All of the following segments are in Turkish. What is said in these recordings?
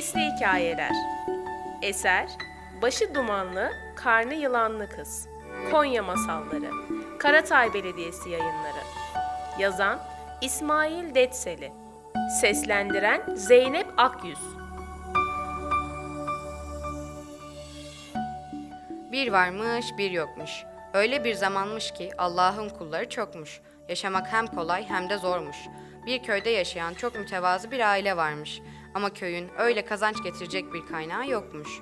Sesli Hikayeler Eser Başı dumanlı, karnı yılanlı kız Konya Masalları Karatay Belediyesi Yayınları Yazan İsmail Detseli Seslendiren Zeynep Akyüz Bir varmış, bir yokmuş. Öyle bir zamanmış ki Allah'ın kulları çokmuş. Yaşamak hem kolay hem de zormuş. Bir köyde yaşayan çok mütevazı bir aile varmış. Ama köyün öyle kazanç getirecek bir kaynağı yokmuş.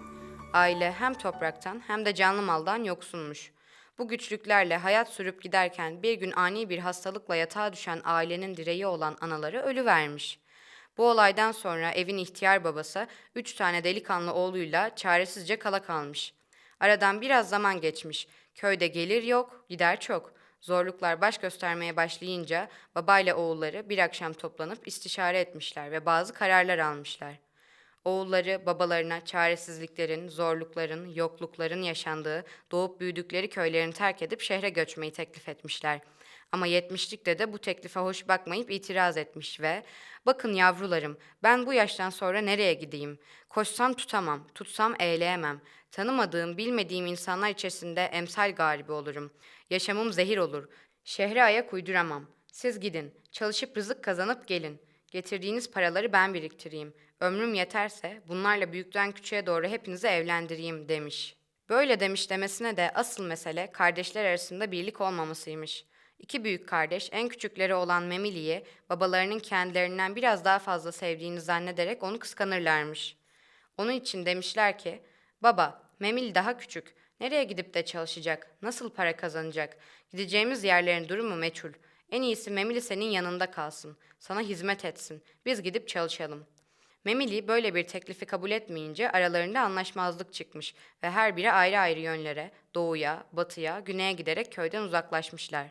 Aile hem topraktan hem de canlı maldan yoksunmuş. Bu güçlüklerle hayat sürüp giderken bir gün ani bir hastalıkla yatağa düşen ailenin direği olan anaları ölüvermiş. Bu olaydan sonra evin ihtiyar babası üç tane delikanlı oğluyla çaresizce kala kalmış. Aradan biraz zaman geçmiş. Köyde gelir yok, gider çok. Zorluklar baş göstermeye başlayınca babayla oğulları bir akşam toplanıp istişare etmişler ve bazı kararlar almışlar. Oğulları babalarına çaresizliklerin, zorlukların, yoklukların yaşandığı, doğup büyüdükleri köylerini terk edip şehre göçmeyi teklif etmişler. Ama yetmişlikte de bu teklife hoş bakmayıp itiraz etmiş ve ''Bakın yavrularım, ben bu yaştan sonra nereye gideyim? Koşsam tutamam, tutsam eğleyemem. Tanımadığım, bilmediğim insanlar içerisinde emsal garibi olurum. Yaşamım zehir olur. Şehre ayak uyduramam. Siz gidin, çalışıp rızık kazanıp gelin. Getirdiğiniz paraları ben biriktireyim. Ömrüm yeterse bunlarla büyükten küçüğe doğru hepinizi evlendireyim demiş. Böyle demiş demesine de asıl mesele kardeşler arasında birlik olmamasıymış. İki büyük kardeş en küçükleri olan Memili'yi babalarının kendilerinden biraz daha fazla sevdiğini zannederek onu kıskanırlarmış. Onun için demişler ki, baba Memili daha küçük, nereye gidip de çalışacak, nasıl para kazanacak, gideceğimiz yerlerin durumu meçhul. En iyisi Memili senin yanında kalsın, sana hizmet etsin, biz gidip çalışalım.'' Memili böyle bir teklifi kabul etmeyince aralarında anlaşmazlık çıkmış ve her biri ayrı ayrı yönlere, doğuya, batıya, güneye giderek köyden uzaklaşmışlar.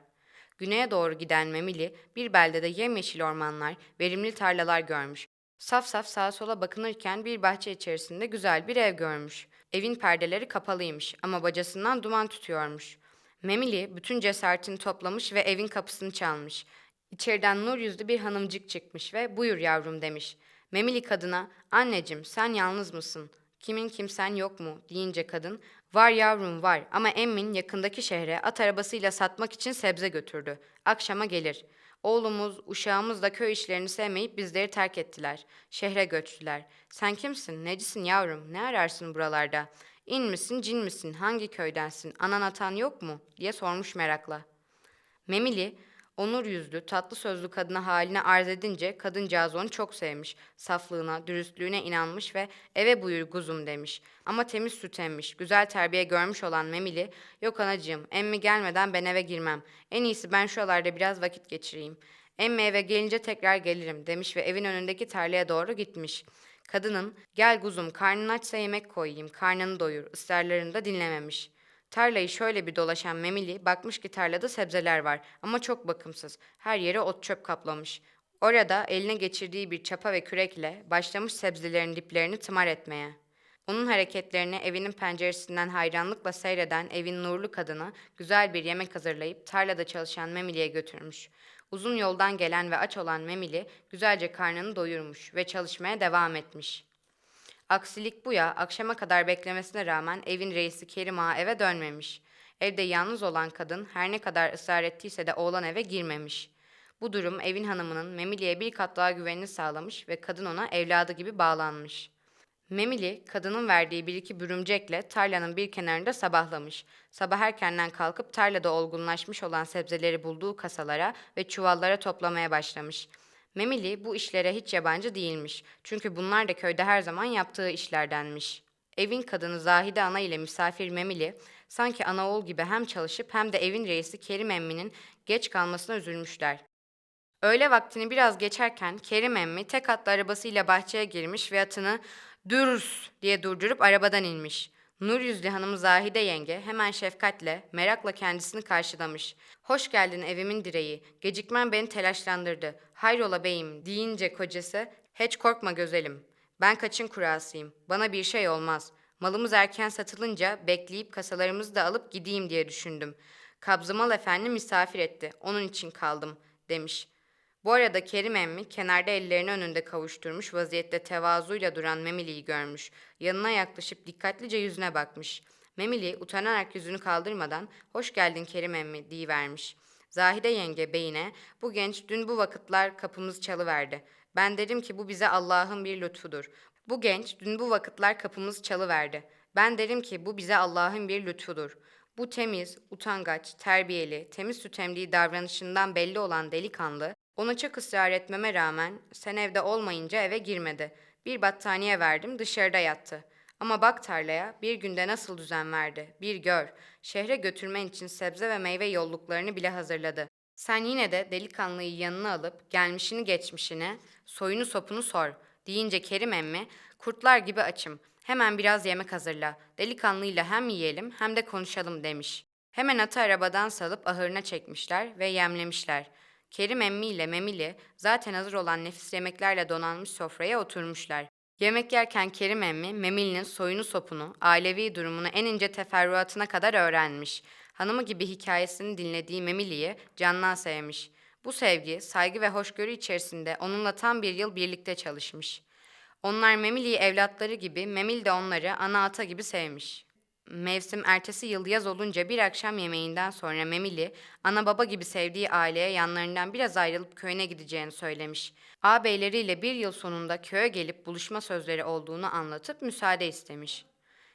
Güneye doğru giden Memili bir beldede yemyeşil ormanlar, verimli tarlalar görmüş. Saf saf sağa sola bakınırken bir bahçe içerisinde güzel bir ev görmüş. Evin perdeleri kapalıymış ama bacasından duman tutuyormuş. Memili bütün cesaretini toplamış ve evin kapısını çalmış. İçeriden nur yüzlü bir hanımcık çıkmış ve buyur yavrum demiş. Memili kadına anneciğim sen yalnız mısın? Kimin kimsen yok mu deyince kadın var yavrum var ama emmin yakındaki şehre at arabasıyla satmak için sebze götürdü. Akşama gelir. Oğlumuz, uşağımız da köy işlerini sevmeyip bizleri terk ettiler. Şehre göçtüler. Sen kimsin, necisin yavrum, ne ararsın buralarda? İn misin, cin misin, hangi köydensin, anan atan yok mu? diye sormuş merakla. Memili, onur yüzlü, tatlı sözlü kadına haline arz edince kadıncağız onu çok sevmiş. Saflığına, dürüstlüğüne inanmış ve eve buyur kuzum demiş. Ama temiz süt emmiş, güzel terbiye görmüş olan Memili, yok anacığım, emmi gelmeden ben eve girmem. En iyisi ben şuralarda biraz vakit geçireyim. Emmi eve gelince tekrar gelirim demiş ve evin önündeki tarlaya doğru gitmiş. Kadının, gel kuzum karnın açsa yemek koyayım, karnını doyur, ısrarlarını da dinlememiş.'' Tarlayı şöyle bir dolaşan Memili bakmış ki tarlada sebzeler var ama çok bakımsız. Her yeri ot çöp kaplamış. Orada eline geçirdiği bir çapa ve kürekle başlamış sebzelerin diplerini tımar etmeye. Onun hareketlerini evinin penceresinden hayranlıkla seyreden evin nurlu kadını güzel bir yemek hazırlayıp tarlada çalışan Memili'ye götürmüş. Uzun yoldan gelen ve aç olan Memili güzelce karnını doyurmuş ve çalışmaya devam etmiş.'' Aksilik bu ya, akşama kadar beklemesine rağmen evin reisi Kerim Ağa eve dönmemiş. Evde yalnız olan kadın her ne kadar ısrar ettiyse de oğlan eve girmemiş. Bu durum evin hanımının Memili'ye bir kat daha güvenini sağlamış ve kadın ona evladı gibi bağlanmış. Memili, kadının verdiği bir iki bürümcekle tarlanın bir kenarında sabahlamış. Sabah erkenden kalkıp tarlada olgunlaşmış olan sebzeleri bulduğu kasalara ve çuvallara toplamaya başlamış.'' Memili bu işlere hiç yabancı değilmiş. Çünkü bunlar da köyde her zaman yaptığı işlerdenmiş. Evin kadını Zahide ana ile misafir Memili sanki ana oğul gibi hem çalışıp hem de evin reisi Kerim emminin geç kalmasına üzülmüşler. Öğle vaktini biraz geçerken Kerim emmi tek atlı arabasıyla bahçeye girmiş ve atını dürs diye durdurup arabadan inmiş. Nur yüzlü hanım Zahide yenge hemen şefkatle, merakla kendisini karşılamış. Hoş geldin evimin direği, gecikmen beni telaşlandırdı. Hayrola beyim deyince kocası, hiç korkma gözelim. Ben kaçın kurasıyım, bana bir şey olmaz. Malımız erken satılınca bekleyip kasalarımızı da alıp gideyim diye düşündüm. Kabzımal efendi misafir etti, onun için kaldım demiş. Bu arada Kerim emmi kenarda ellerini önünde kavuşturmuş vaziyette tevazuyla duran Memili'yi görmüş. Yanına yaklaşıp dikkatlice yüzüne bakmış. Memili utanarak yüzünü kaldırmadan hoş geldin Kerim emmi deyivermiş. Zahide yenge beyine bu genç dün bu vakitler kapımız çalıverdi. Ben derim ki bu bize Allah'ın bir lütfudur. Bu genç dün bu vakitler kapımız çalıverdi. Ben derim ki bu bize Allah'ın bir lütfudur. Bu temiz, utangaç, terbiyeli, temiz süt emdiği davranışından belli olan delikanlı, ona çok ısrar etmeme rağmen sen evde olmayınca eve girmedi. Bir battaniye verdim dışarıda yattı. Ama bak tarlaya bir günde nasıl düzen verdi. Bir gör. Şehre götürmen için sebze ve meyve yolluklarını bile hazırladı. Sen yine de delikanlıyı yanına alıp gelmişini geçmişini, soyunu sopunu sor. Deyince Kerim emmi, kurtlar gibi açım. Hemen biraz yemek hazırla. Delikanlıyla hem yiyelim hem de konuşalım demiş. Hemen atı arabadan salıp ahırına çekmişler ve yemlemişler. Kerim emmi ile Memili zaten hazır olan nefis yemeklerle donanmış sofraya oturmuşlar. Yemek yerken Kerim emmi Memili'nin soyunu sopunu, ailevi durumunu en ince teferruatına kadar öğrenmiş. Hanımı gibi hikayesini dinlediği Memili'yi candan sevmiş. Bu sevgi, saygı ve hoşgörü içerisinde onunla tam bir yıl birlikte çalışmış. Onlar Memili'yi evlatları gibi, Memil de onları ana ata gibi sevmiş. Mevsim ertesi yıl yaz olunca bir akşam yemeğinden sonra Memili, ana baba gibi sevdiği aileye yanlarından biraz ayrılıp köyüne gideceğini söylemiş. Ağabeyleriyle bir yıl sonunda köye gelip buluşma sözleri olduğunu anlatıp müsaade istemiş.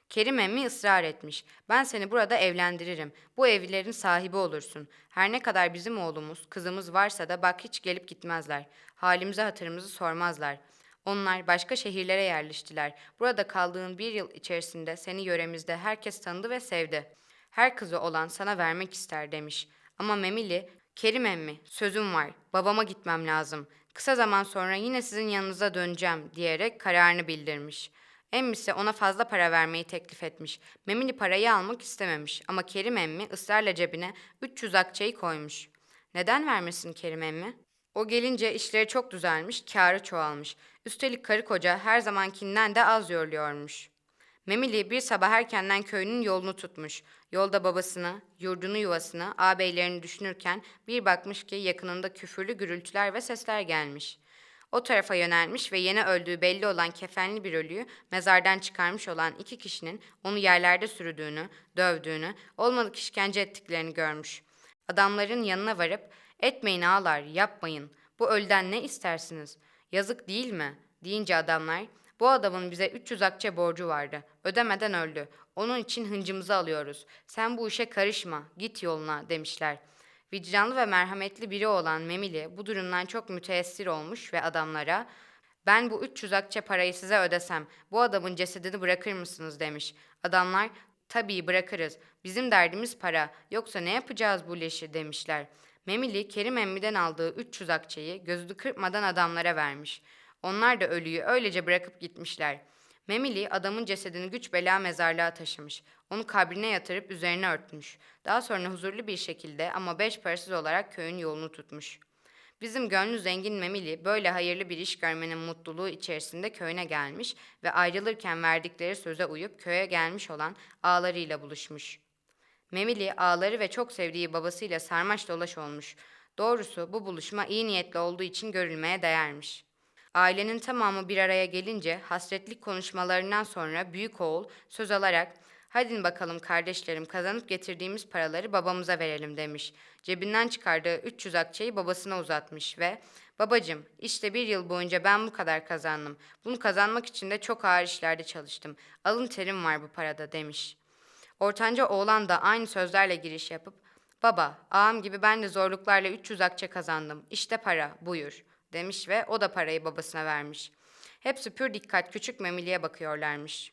Kerim emmi ısrar etmiş. Ben seni burada evlendiririm. Bu evlerin sahibi olursun. Her ne kadar bizim oğlumuz, kızımız varsa da bak hiç gelip gitmezler. Halimize hatırımızı sormazlar. Onlar başka şehirlere yerleştiler. Burada kaldığın bir yıl içerisinde seni yöremizde herkes tanıdı ve sevdi. Her kızı olan sana vermek ister demiş. Ama Memili, Kerim emmi, sözüm var, babama gitmem lazım. Kısa zaman sonra yine sizin yanınıza döneceğim diyerek kararını bildirmiş. Emmisi ona fazla para vermeyi teklif etmiş. Memili parayı almak istememiş ama Kerim emmi ısrarla cebine 300 akçeyi koymuş. Neden vermesin Kerim emmi? O gelince işleri çok düzelmiş, kârı çoğalmış. Üstelik karı koca her zamankinden de az yoruluyormuş. Memili bir sabah erkenden köyünün yolunu tutmuş. Yolda babasını, yurdunu yuvasını, ağabeylerini düşünürken bir bakmış ki yakınında küfürlü gürültüler ve sesler gelmiş. O tarafa yönelmiş ve yeni öldüğü belli olan kefenli bir ölüyü mezardan çıkarmış olan iki kişinin onu yerlerde sürüdüğünü, dövdüğünü, olmadık işkence ettiklerini görmüş. Adamların yanına varıp, etmeyin ağalar, yapmayın, bu ölden ne istersiniz, yazık değil mi? deyince adamlar, bu adamın bize 300 akçe borcu vardı, ödemeden öldü, onun için hıncımızı alıyoruz, sen bu işe karışma, git yoluna demişler.'' Vicdanlı ve merhametli biri olan Memili bu durumdan çok müteessir olmuş ve adamlara ben bu 300 akçe parayı size ödesem bu adamın cesedini bırakır mısınız demiş. Adamlar tabii bırakırız bizim derdimiz para yoksa ne yapacağız bu leşi demişler. Memili Kerim Emmi'den aldığı 300 akçeyi gözünü kırpmadan adamlara vermiş. Onlar da ölüyü öylece bırakıp gitmişler.'' Memili adamın cesedini güç bela mezarlığa taşımış. Onu kabrine yatırıp üzerine örtmüş. Daha sonra huzurlu bir şekilde ama beş parasız olarak köyün yolunu tutmuş. Bizim gönlü zengin Memili böyle hayırlı bir iş görmenin mutluluğu içerisinde köyüne gelmiş ve ayrılırken verdikleri söze uyup köye gelmiş olan ağalarıyla buluşmuş. Memili ağaları ve çok sevdiği babasıyla sarmaş dolaş olmuş. Doğrusu bu buluşma iyi niyetli olduğu için görülmeye değermiş.'' Ailenin tamamı bir araya gelince hasretlik konuşmalarından sonra büyük oğul söz alarak Hadi bakalım kardeşlerim kazanıp getirdiğimiz paraları babamıza verelim demiş. Cebinden çıkardığı 300 akçeyi babasına uzatmış ve Babacım işte bir yıl boyunca ben bu kadar kazandım. Bunu kazanmak için de çok ağır işlerde çalıştım. Alın terim var bu parada demiş. Ortanca oğlan da aynı sözlerle giriş yapıp Baba, ağam gibi ben de zorluklarla 300 akçe kazandım. İşte para, buyur.'' demiş ve o da parayı babasına vermiş. Hepsi pür dikkat küçük Memili'ye bakıyorlarmış.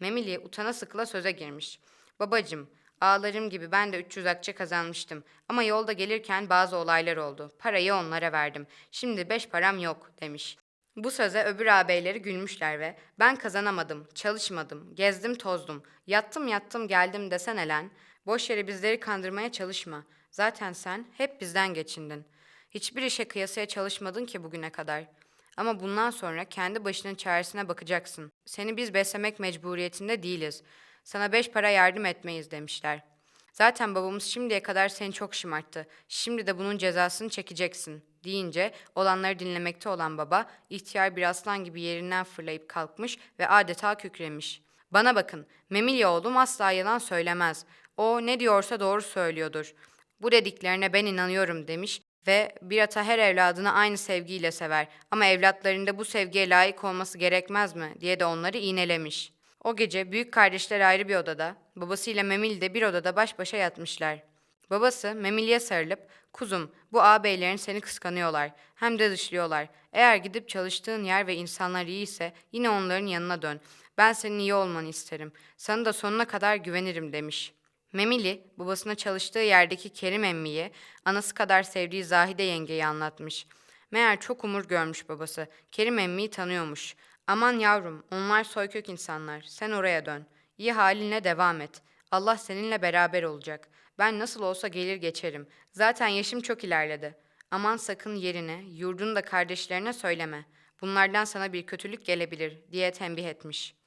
Memili utana sıkıla söze girmiş. Babacım, ağlarım gibi ben de 300 akçe kazanmıştım. Ama yolda gelirken bazı olaylar oldu. Parayı onlara verdim. Şimdi beş param yok demiş. Bu söze öbür ağabeyleri gülmüşler ve ben kazanamadım, çalışmadım, gezdim tozdum, yattım yattım geldim desene lan. Boş yere bizleri kandırmaya çalışma. Zaten sen hep bizden geçindin.'' Hiçbir işe kıyasaya çalışmadın ki bugüne kadar. Ama bundan sonra kendi başının çaresine bakacaksın. Seni biz beslemek mecburiyetinde değiliz. Sana beş para yardım etmeyiz demişler. Zaten babamız şimdiye kadar seni çok şımarttı. Şimdi de bunun cezasını çekeceksin deyince olanları dinlemekte olan baba ihtiyar bir aslan gibi yerinden fırlayıp kalkmış ve adeta kükremiş. Bana bakın, Memilya oğlum asla yalan söylemez. O ne diyorsa doğru söylüyordur. Bu dediklerine ben inanıyorum demiş ve bir ata her evladını aynı sevgiyle sever ama evlatlarında bu sevgiye layık olması gerekmez mi diye de onları iğnelemiş. O gece büyük kardeşler ayrı bir odada, babasıyla Memil de bir odada baş başa yatmışlar. Babası Memil'e sarılıp, kuzum bu ağabeylerin seni kıskanıyorlar, hem de dışlıyorlar. Eğer gidip çalıştığın yer ve insanlar iyiyse yine onların yanına dön. Ben senin iyi olmanı isterim. Sana da sonuna kadar güvenirim demiş.'' Memili, babasına çalıştığı yerdeki Kerim emmiye, anası kadar sevdiği Zahide yengeyi anlatmış. Meğer çok umur görmüş babası. Kerim emmiyi tanıyormuş. Aman yavrum, onlar soykök insanlar. Sen oraya dön. İyi halinle devam et. Allah seninle beraber olacak. Ben nasıl olsa gelir geçerim. Zaten yaşım çok ilerledi. Aman sakın yerine, yurdunu da kardeşlerine söyleme. Bunlardan sana bir kötülük gelebilir diye tembih etmiş.''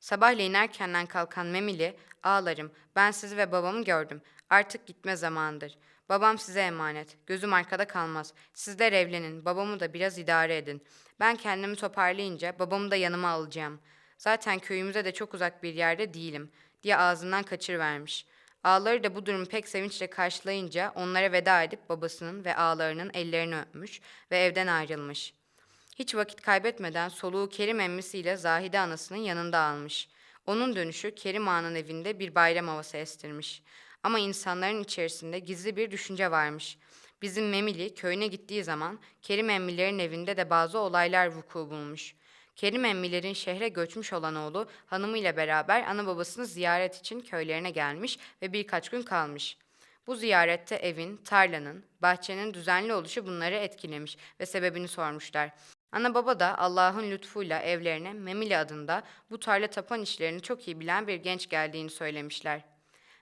Sabahleyin erkenden kalkan Memili, ağlarım, ben sizi ve babamı gördüm. Artık gitme zamanıdır. Babam size emanet. Gözüm arkada kalmaz. Sizler evlenin, babamı da biraz idare edin. Ben kendimi toparlayınca babamı da yanıma alacağım. Zaten köyümüze de çok uzak bir yerde değilim, diye ağzından kaçırıvermiş. Ağları da bu durumu pek sevinçle karşılayınca onlara veda edip babasının ve ağlarının ellerini öpmüş ve evden ayrılmış.'' Hiç vakit kaybetmeden soluğu Kerim emmisiyle Zahide anasının yanında almış. Onun dönüşü Kerim Ağa'nın evinde bir bayram havası estirmiş. Ama insanların içerisinde gizli bir düşünce varmış. Bizim Memili köyüne gittiği zaman Kerim emmilerin evinde de bazı olaylar vuku bulmuş. Kerim emmilerin şehre göçmüş olan oğlu hanımıyla beraber ana babasını ziyaret için köylerine gelmiş ve birkaç gün kalmış. Bu ziyarette evin, tarlanın, bahçenin düzenli oluşu bunları etkilemiş ve sebebini sormuşlar. Ana baba da Allah'ın lütfuyla evlerine Memili adında bu tarla tapan işlerini çok iyi bilen bir genç geldiğini söylemişler.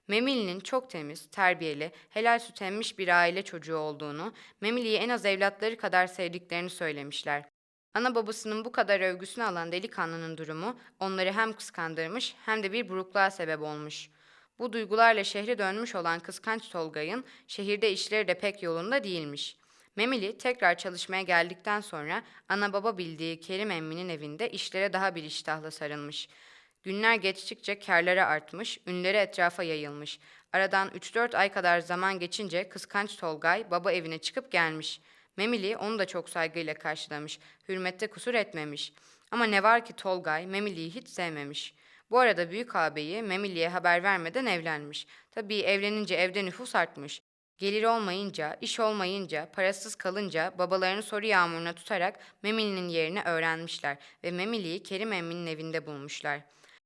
Memili'nin çok temiz, terbiyeli, helal süt emmiş bir aile çocuğu olduğunu, Memili'yi en az evlatları kadar sevdiklerini söylemişler. Ana babasının bu kadar övgüsünü alan delikanlının durumu onları hem kıskandırmış hem de bir burukluğa sebep olmuş. Bu duygularla şehre dönmüş olan kıskanç Tolgay'ın şehirde işleri de pek yolunda değilmiş.'' Memili tekrar çalışmaya geldikten sonra ana baba bildiği Kerim emminin evinde işlere daha bir iştahla sarılmış. Günler geçtikçe kârları artmış, ünleri etrafa yayılmış. Aradan 3-4 ay kadar zaman geçince kıskanç Tolgay baba evine çıkıp gelmiş. Memili onu da çok saygıyla karşılamış, hürmette kusur etmemiş. Ama ne var ki Tolgay Memili'yi hiç sevmemiş. Bu arada büyük ağabeyi Memili'ye haber vermeden evlenmiş. Tabii evlenince evde nüfus artmış. Gelir olmayınca, iş olmayınca, parasız kalınca babalarını soru yağmuruna tutarak Memili'nin yerini öğrenmişler ve Memili'yi Kerim emminin evinde bulmuşlar.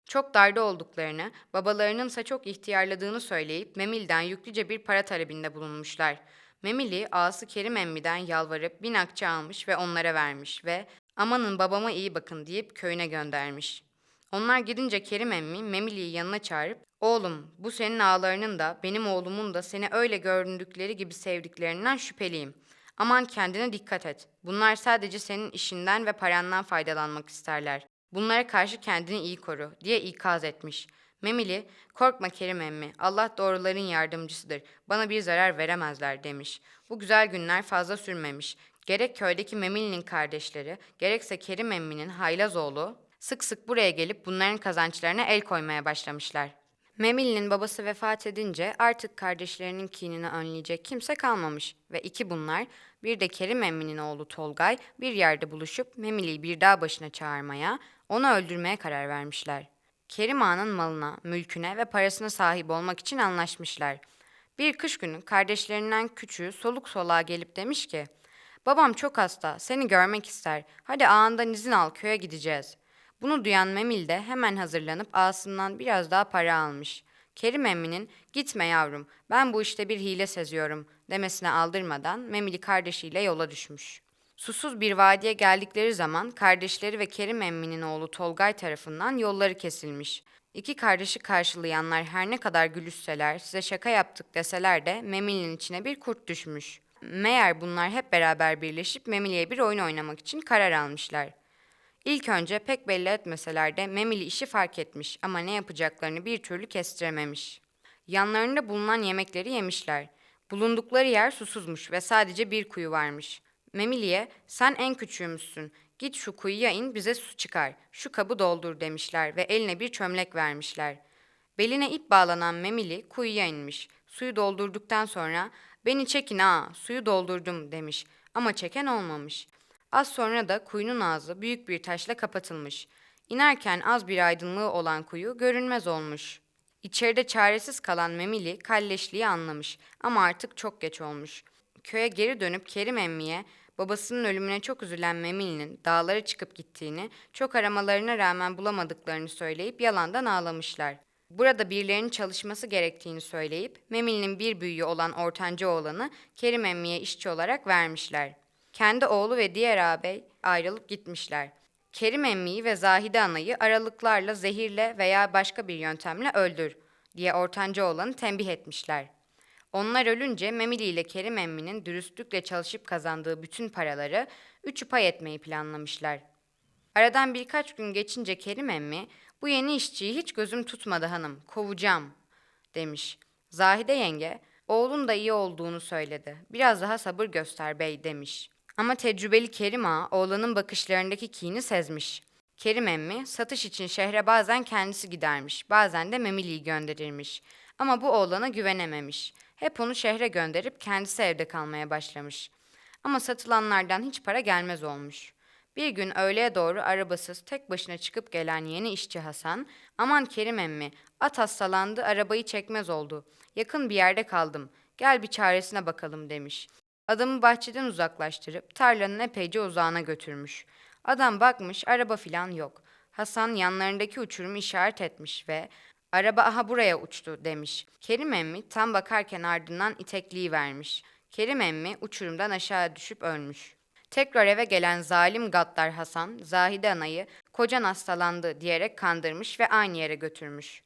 Çok darda olduklarını, babalarının ise çok ihtiyarladığını söyleyip Memil'den yüklüce bir para talebinde bulunmuşlar. Memili ağası Kerim emmiden yalvarıp bin akçe almış ve onlara vermiş ve amanın babama iyi bakın deyip köyüne göndermiş.'' Onlar gidince Kerim emmi Memili'yi yanına çağırıp Oğlum bu senin ağalarının da benim oğlumun da seni öyle göründükleri gibi sevdiklerinden şüpheliyim. Aman kendine dikkat et. Bunlar sadece senin işinden ve parandan faydalanmak isterler. Bunlara karşı kendini iyi koru diye ikaz etmiş. Memili, korkma Kerim emmi, Allah doğruların yardımcısıdır, bana bir zarar veremezler demiş. Bu güzel günler fazla sürmemiş. Gerek köydeki Memili'nin kardeşleri, gerekse Kerim emminin haylaz oğlu, sık sık buraya gelip bunların kazançlarına el koymaya başlamışlar. Memili'nin babası vefat edince artık kardeşlerinin kinini önleyecek kimse kalmamış ve iki bunlar bir de Kerim emminin oğlu Tolgay bir yerde buluşup Memili'yi bir dağ başına çağırmaya, onu öldürmeye karar vermişler. Kerim Ağa'nın malına, mülküne ve parasına sahip olmak için anlaşmışlar. Bir kış günü kardeşlerinden küçüğü soluk soluğa gelip demiş ki, Babam çok hasta, seni görmek ister. Hadi ağandan izin al, köye gideceğiz. Bunu duyan Memil de hemen hazırlanıp ağasından biraz daha para almış. Kerim emminin gitme yavrum ben bu işte bir hile seziyorum demesine aldırmadan Memili kardeşiyle yola düşmüş. Susuz bir vadiye geldikleri zaman kardeşleri ve Kerim emminin oğlu Tolgay tarafından yolları kesilmiş. İki kardeşi karşılayanlar her ne kadar gülüşseler, size şaka yaptık deseler de Memili'nin içine bir kurt düşmüş. Meğer bunlar hep beraber birleşip Memili'ye bir oyun oynamak için karar almışlar. İlk önce pek belli etmeseler de Memili işi fark etmiş ama ne yapacaklarını bir türlü kestirememiş. Yanlarında bulunan yemekleri yemişler. Bulundukları yer susuzmuş ve sadece bir kuyu varmış. Memili'ye sen en küçüğümüzsün. Git şu kuyuya in bize su çıkar. Şu kabı doldur demişler ve eline bir çömlek vermişler. Beline ip bağlanan Memili kuyuya inmiş. Suyu doldurduktan sonra beni çekin ha suyu doldurdum demiş. Ama çeken olmamış. Az sonra da kuyunun ağzı büyük bir taşla kapatılmış. İnerken az bir aydınlığı olan kuyu görünmez olmuş. İçeride çaresiz kalan Memili kalleşliği anlamış ama artık çok geç olmuş. Köye geri dönüp Kerim emmiye babasının ölümüne çok üzülen Memili'nin dağlara çıkıp gittiğini, çok aramalarına rağmen bulamadıklarını söyleyip yalandan ağlamışlar. Burada birilerinin çalışması gerektiğini söyleyip Memili'nin bir büyüğü olan ortanca oğlanı Kerim emmiye işçi olarak vermişler. Kendi oğlu ve diğer ağabey ayrılıp gitmişler. Kerim emmiyi ve Zahide anayı aralıklarla zehirle veya başka bir yöntemle öldür diye ortanca oğlanı tembih etmişler. Onlar ölünce Memili ile Kerim emminin dürüstlükle çalışıp kazandığı bütün paraları üçü pay etmeyi planlamışlar. Aradan birkaç gün geçince Kerim emmi, bu yeni işçiyi hiç gözüm tutmadı hanım, kovacağım demiş. Zahide yenge, oğlun da iyi olduğunu söyledi. Biraz daha sabır göster bey demiş. Ama tecrübeli Kerim ağa oğlanın bakışlarındaki kini sezmiş. Kerim emmi satış için şehre bazen kendisi gidermiş, bazen de Memili'yi gönderirmiş. Ama bu oğlana güvenememiş. Hep onu şehre gönderip kendisi evde kalmaya başlamış. Ama satılanlardan hiç para gelmez olmuş. Bir gün öğleye doğru arabasız tek başına çıkıp gelen yeni işçi Hasan, aman Kerim emmi, at hastalandı arabayı çekmez oldu. Yakın bir yerde kaldım, gel bir çaresine bakalım demiş. Adamı bahçeden uzaklaştırıp tarlanın epeyce uzağına götürmüş. Adam bakmış araba filan yok. Hasan yanlarındaki uçurumu işaret etmiş ve araba aha buraya uçtu demiş. Kerim emmi tam bakarken ardından itekliği vermiş. Kerim emmi uçurumdan aşağı düşüp ölmüş. Tekrar eve gelen zalim gaddar Hasan, Zahide anayı kocan hastalandı diyerek kandırmış ve aynı yere götürmüş.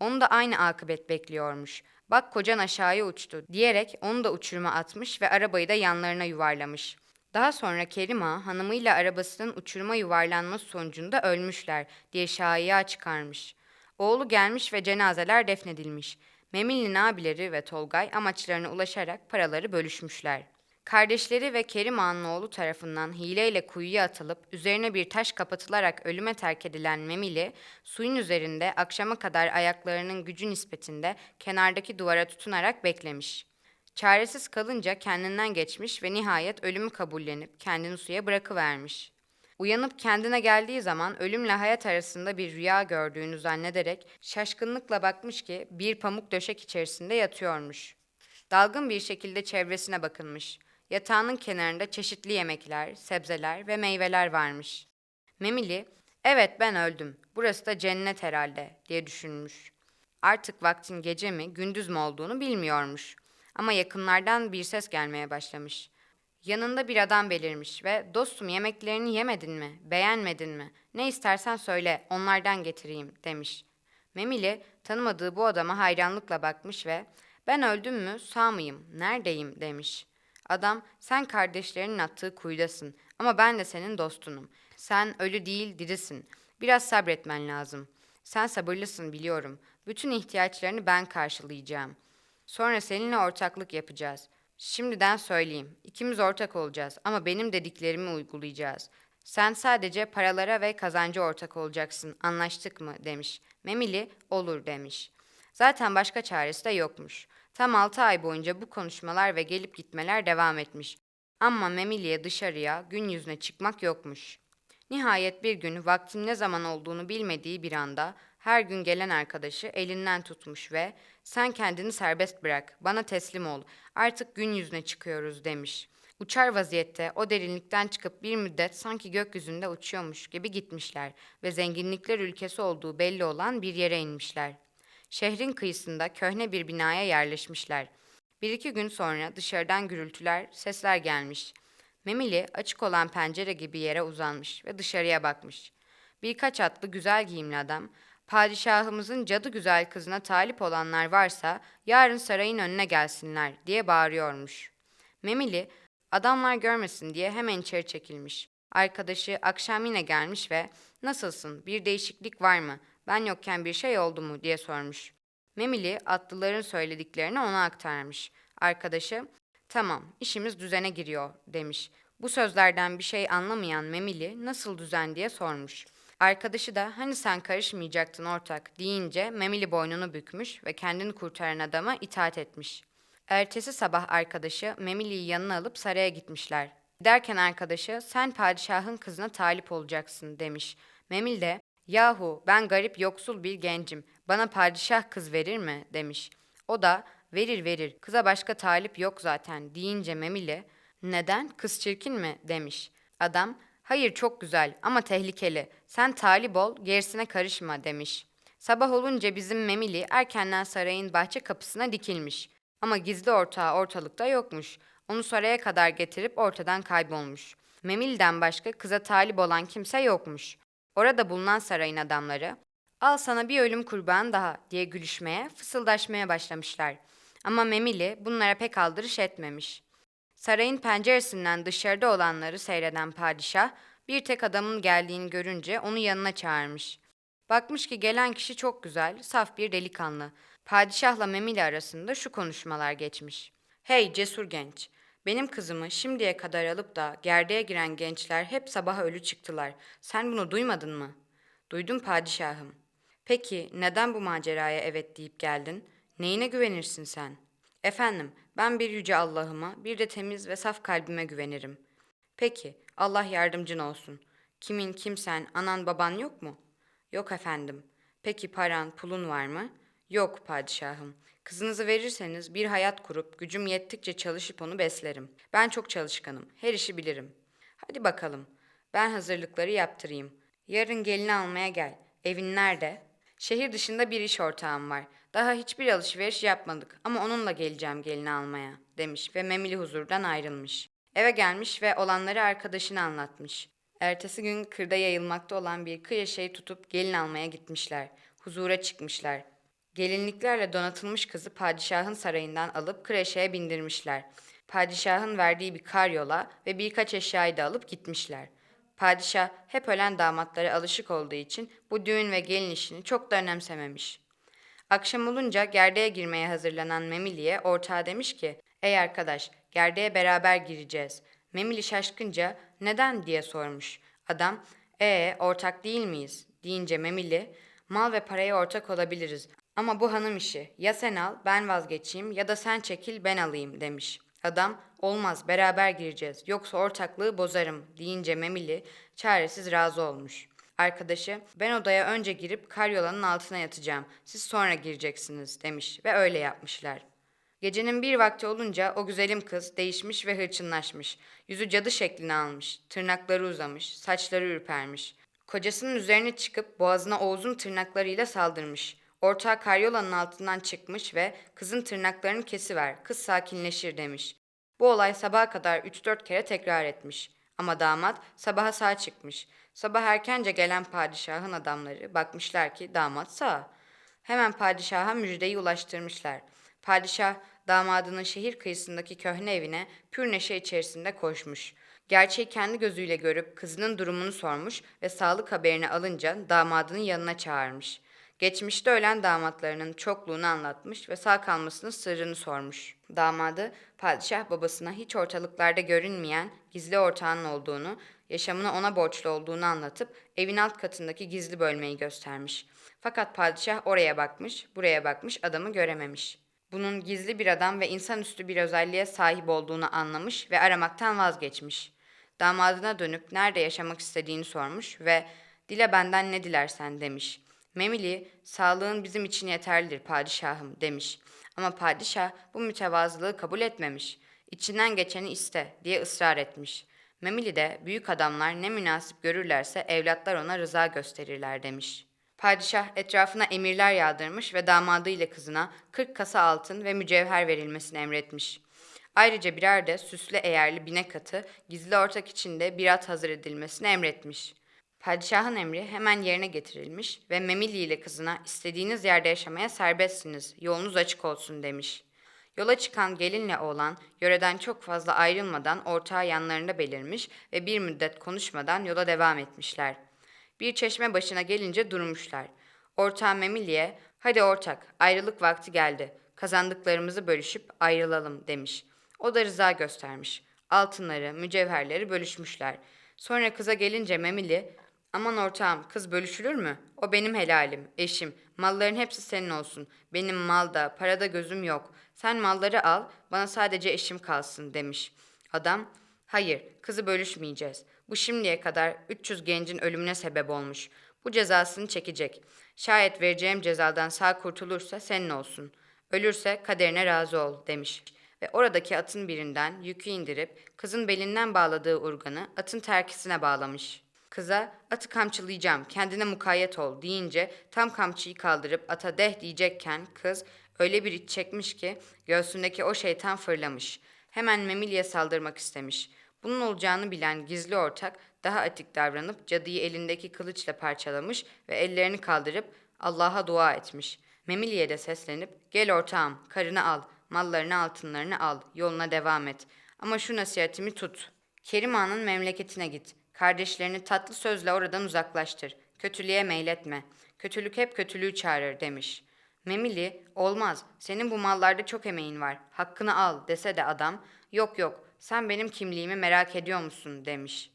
Onu da aynı akıbet bekliyormuş. Bak kocan aşağıya uçtu diyerek onu da uçuruma atmış ve arabayı da yanlarına yuvarlamış. Daha sonra Kerim Ağa hanımıyla arabasının uçuruma yuvarlanması sonucunda ölmüşler diye şaiya çıkarmış. Oğlu gelmiş ve cenazeler defnedilmiş. Memil'in abileri ve Tolgay amaçlarına ulaşarak paraları bölüşmüşler. Kardeşleri ve Kerim Ağa'nın oğlu tarafından hileyle kuyuya atılıp üzerine bir taş kapatılarak ölüme terk edilen Memili, suyun üzerinde akşama kadar ayaklarının gücü nispetinde kenardaki duvara tutunarak beklemiş. Çaresiz kalınca kendinden geçmiş ve nihayet ölümü kabullenip kendini suya bırakıvermiş. Uyanıp kendine geldiği zaman ölümle hayat arasında bir rüya gördüğünü zannederek şaşkınlıkla bakmış ki bir pamuk döşek içerisinde yatıyormuş. Dalgın bir şekilde çevresine bakınmış. Yatağının kenarında çeşitli yemekler, sebzeler ve meyveler varmış. Memili, evet ben öldüm, burası da cennet herhalde diye düşünmüş. Artık vaktin gece mi, gündüz mü olduğunu bilmiyormuş. Ama yakınlardan bir ses gelmeye başlamış. Yanında bir adam belirmiş ve dostum yemeklerini yemedin mi, beğenmedin mi, ne istersen söyle onlardan getireyim demiş. Memili tanımadığı bu adama hayranlıkla bakmış ve ben öldüm mü sağ mıyım, neredeyim demiş. Adam sen kardeşlerinin attığı kuyudasın ama ben de senin dostunum. Sen ölü değil dirisin. Biraz sabretmen lazım. Sen sabırlısın biliyorum. Bütün ihtiyaçlarını ben karşılayacağım. Sonra seninle ortaklık yapacağız. Şimdiden söyleyeyim. İkimiz ortak olacağız ama benim dediklerimi uygulayacağız. Sen sadece paralara ve kazancı ortak olacaksın. Anlaştık mı?" demiş. Memili olur demiş. Zaten başka çaresi de yokmuş. Tam altı ay boyunca bu konuşmalar ve gelip gitmeler devam etmiş. Ama Memili'ye dışarıya, gün yüzüne çıkmak yokmuş. Nihayet bir gün vaktin ne zaman olduğunu bilmediği bir anda her gün gelen arkadaşı elinden tutmuş ve sen kendini serbest bırak, bana teslim ol, artık gün yüzüne çıkıyoruz demiş. Uçar vaziyette o derinlikten çıkıp bir müddet sanki gökyüzünde uçuyormuş gibi gitmişler ve zenginlikler ülkesi olduğu belli olan bir yere inmişler. Şehrin kıyısında köhne bir binaya yerleşmişler. Bir iki gün sonra dışarıdan gürültüler, sesler gelmiş. Memili açık olan pencere gibi yere uzanmış ve dışarıya bakmış. Birkaç atlı güzel giyimli adam, padişahımızın cadı güzel kızına talip olanlar varsa yarın sarayın önüne gelsinler diye bağırıyormuş. Memili adamlar görmesin diye hemen içeri çekilmiş. Arkadaşı akşam yine gelmiş ve nasılsın bir değişiklik var mı ben yokken bir şey oldu mu diye sormuş. Memili atlıların söylediklerini ona aktarmış. Arkadaşı tamam işimiz düzene giriyor demiş. Bu sözlerden bir şey anlamayan Memili nasıl düzen diye sormuş. Arkadaşı da hani sen karışmayacaktın ortak deyince Memili boynunu bükmüş ve kendini kurtaran adama itaat etmiş. Ertesi sabah arkadaşı Memili'yi yanına alıp saraya gitmişler. Giderken arkadaşı sen padişahın kızına talip olacaksın demiş. Memil de yahu ben garip yoksul bir gencim bana padişah kız verir mi demiş. O da verir verir kıza başka talip yok zaten deyince Memili neden kız çirkin mi demiş. Adam hayır çok güzel ama tehlikeli sen talip ol gerisine karışma demiş. Sabah olunca bizim Memili erkenden sarayın bahçe kapısına dikilmiş. Ama gizli ortağı ortalıkta yokmuş. Onu saraya kadar getirip ortadan kaybolmuş. Memil'den başka kıza talip olan kimse yokmuş. Orada bulunan sarayın adamları, al sana bir ölüm kurbanı daha diye gülüşmeye, fısıldaşmaya başlamışlar. Ama Memili bunlara pek aldırış etmemiş. Sarayın penceresinden dışarıda olanları seyreden padişah, bir tek adamın geldiğini görünce onu yanına çağırmış. Bakmış ki gelen kişi çok güzel, saf bir delikanlı. Padişahla Memili arasında şu konuşmalar geçmiş. Hey cesur genç, benim kızımı şimdiye kadar alıp da gerdeğe giren gençler hep sabah ölü çıktılar. Sen bunu duymadın mı? Duydum padişahım. Peki neden bu maceraya evet deyip geldin? Neyine güvenirsin sen? Efendim, ben bir yüce Allah'ıma, bir de temiz ve saf kalbime güvenirim. Peki, Allah yardımcın olsun. Kimin, kimsen, anan baban yok mu? Yok efendim. Peki paran, pulun var mı? Yok padişahım. Kızınızı verirseniz bir hayat kurup gücüm yettikçe çalışıp onu beslerim. Ben çok çalışkanım. Her işi bilirim. Hadi bakalım. Ben hazırlıkları yaptırayım. Yarın gelini almaya gel. Evin nerede? Şehir dışında bir iş ortağım var. Daha hiçbir alışveriş yapmadık ama onunla geleceğim gelini almaya demiş ve Memili huzurdan ayrılmış. Eve gelmiş ve olanları arkadaşına anlatmış. Ertesi gün kırda yayılmakta olan bir kır eşeği tutup gelin almaya gitmişler. Huzura çıkmışlar. Gelinliklerle donatılmış kızı padişahın sarayından alıp kır eşeğe bindirmişler. Padişahın verdiği bir karyola ve birkaç eşyayı da alıp gitmişler. Padişah hep ölen damatlara alışık olduğu için bu düğün ve gelin işini çok da önemsememiş. Akşam olunca gerdeğe girmeye hazırlanan Memili'ye ortağı demiş ki, ''Ey arkadaş, gerdeğe beraber gireceğiz.'' Memili şaşkınca, ''Neden?'' diye sormuş. Adam, ''Ee, ortak değil miyiz?'' deyince Memili, ''Mal ve paraya ortak olabiliriz ama bu hanım işi. Ya sen al, ben vazgeçeyim ya da sen çekil, ben alayım.'' demiş. Adam, ''Olmaz, beraber gireceğiz, yoksa ortaklığı bozarım.'' deyince Memili çaresiz razı olmuş. Arkadaşı, ben odaya önce girip karyolanın altına yatacağım. Siz sonra gireceksiniz demiş ve öyle yapmışlar. Gecenin bir vakti olunca o güzelim kız değişmiş ve hırçınlaşmış. Yüzü cadı şeklini almış, tırnakları uzamış, saçları ürpermiş. Kocasının üzerine çıkıp boğazına Oğuz'un tırnaklarıyla saldırmış. Ortağı karyolanın altından çıkmış ve kızın tırnaklarını kesiver, kız sakinleşir demiş. Bu olay sabaha kadar 3-4 kere tekrar etmiş. Ama damat sabaha sağ çıkmış. Sabah erkence gelen padişahın adamları bakmışlar ki damat sağ. Hemen padişaha müjdeyi ulaştırmışlar. Padişah damadının şehir kıyısındaki köhne evine pür neşe içerisinde koşmuş. Gerçeği kendi gözüyle görüp kızının durumunu sormuş ve sağlık haberini alınca damadının yanına çağırmış. Geçmişte ölen damatlarının çokluğunu anlatmış ve sağ kalmasının sırrını sormuş. Damadı padişah babasına hiç ortalıklarda görünmeyen gizli ortağının olduğunu, yaşamını ona borçlu olduğunu anlatıp evin alt katındaki gizli bölmeyi göstermiş. Fakat padişah oraya bakmış, buraya bakmış, adamı görememiş. Bunun gizli bir adam ve insanüstü bir özelliğe sahip olduğunu anlamış ve aramaktan vazgeçmiş. Damadına dönüp nerede yaşamak istediğini sormuş ve dile benden ne dilersen demiş. Memili, sağlığın bizim için yeterlidir padişahım demiş. Ama padişah bu mütevazılığı kabul etmemiş. İçinden geçeni iste diye ısrar etmiş. Memili de büyük adamlar ne münasip görürlerse evlatlar ona rıza gösterirler demiş. Padişah etrafına emirler yağdırmış ve damadı ile kızına 40 kasa altın ve mücevher verilmesini emretmiş. Ayrıca birer de süslü eğerli binek atı gizli ortak içinde bir at hazır edilmesini emretmiş. Padişahın emri hemen yerine getirilmiş ve Memili ile kızına istediğiniz yerde yaşamaya serbestsiniz, yolunuz açık olsun demiş. Yola çıkan gelinle oğlan yöreden çok fazla ayrılmadan ortağı yanlarında belirmiş ve bir müddet konuşmadan yola devam etmişler. Bir çeşme başına gelince durmuşlar. Ortağı Memili'ye hadi ortak ayrılık vakti geldi kazandıklarımızı bölüşüp ayrılalım demiş. O da rıza göstermiş. altınları, mücevherleri bölüşmüşler. Sonra kıza gelince Memili, aman ortağım kız bölüşülür mü? O benim helalim, eşim, malların hepsi senin olsun. Benim malda, parada gözüm yok. Sen malları al, bana sadece eşim kalsın demiş. Adam, hayır kızı bölüşmeyeceğiz. Bu şimdiye kadar 300 gencin ölümüne sebep olmuş. Bu cezasını çekecek. Şayet vereceğim cezadan sağ kurtulursa senin olsun. Ölürse kaderine razı ol demiş. Ve oradaki atın birinden yükü indirip kızın belinden bağladığı urganı atın terkisine bağlamış. Kıza atı kamçılayacağım kendine mukayyet ol deyince tam kamçıyı kaldırıp ata deh diyecekken kız öyle bir iç çekmiş ki göğsündeki o şeytan fırlamış. Hemen Memilye'ye saldırmak istemiş. Bunun olacağını bilen gizli ortak daha atik davranıp cadıyı elindeki kılıçla parçalamış ve ellerini kaldırıp Allah'a dua etmiş. Memilye'ye de seslenip gel ortağım karını al, mallarını altınlarını al, yoluna devam et. Ama şu nasihatimi tut. Kerim Ağa'nın memleketine git. Kardeşlerini tatlı sözle oradan uzaklaştır. Kötülüğe meyletme. Kötülük hep kötülüğü çağırır demiş. Memili, olmaz. Senin bu mallarda çok emeğin var. Hakkını al dese de adam, yok yok sen benim kimliğimi merak ediyor musun demiş.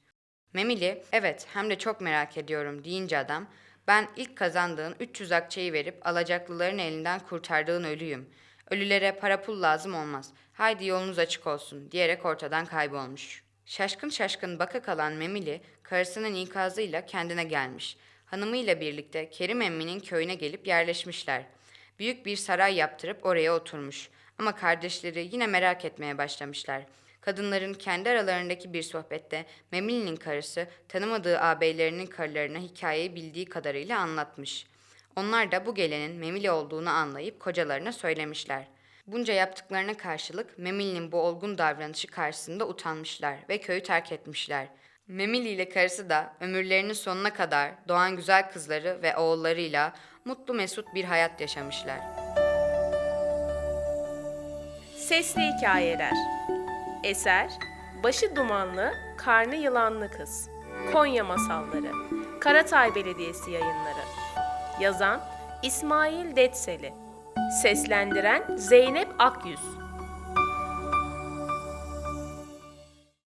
Memili, evet hem de çok merak ediyorum deyince adam, ben ilk kazandığın 300 akçeyi verip alacaklıların elinden kurtardığın ölüyüm. Ölülere para pul lazım olmaz. Haydi yolunuz açık olsun diyerek ortadan kaybolmuş. Şaşkın şaşkın baka kalan Memili, karısının ikazıyla kendine gelmiş. Hanımıyla birlikte Kerim Emmi'nin köyüne gelip yerleşmişler. Büyük bir saray yaptırıp oraya oturmuş. Ama kardeşleri yine merak etmeye başlamışlar. Kadınların kendi aralarındaki bir sohbette Memili'nin karısı tanımadığı ağabeylerinin karılarına hikayeyi bildiği kadarıyla anlatmış. Onlar da bu gelenin Memili olduğunu anlayıp kocalarına söylemişler. Bunca yaptıklarına karşılık Memili'nin bu olgun davranışı karşısında utanmışlar ve köyü terk etmişler. Memili ile karısı da ömürlerinin sonuna kadar doğan güzel kızları ve oğullarıyla mutlu mesut bir hayat yaşamışlar. Sesli Hikayeler Eser Başı dumanlı, karnı yılanlı kız. Konya Masalları. Karatay Belediyesi Yayınları. Yazan İsmail Detseli. Seslendiren Zeynep Akyüz.